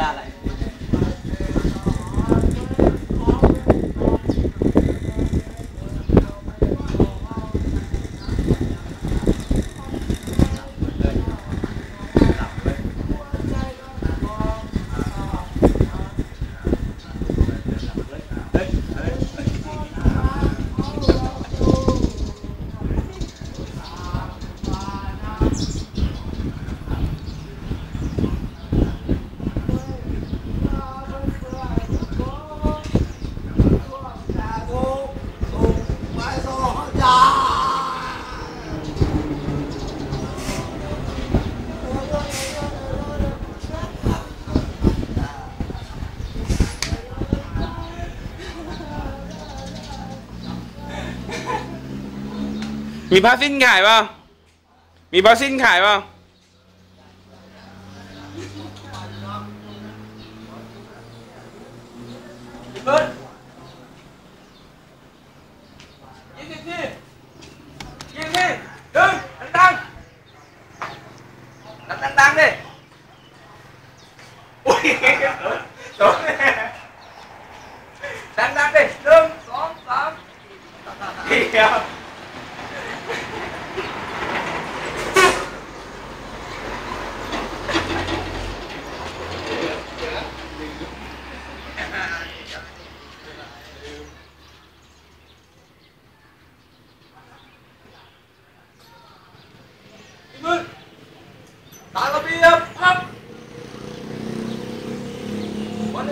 ta lại มีผ้าสิ้นขายเปล่ามีผ้าสิ้นขายเปล่าเบิร์ดยิงสิยิงสิดึงดังดังดังดังดิอุ้ยโดนดังดังดิหนึ่งสองสามเดี๋ยว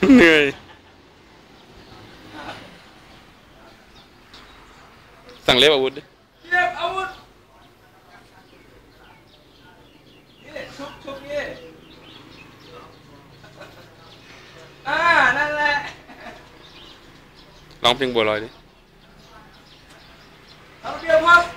Người. Thằng Lê bà Út đi. Lóng phiên bùa lòi đi. Lóng phiên bùa lòi đi.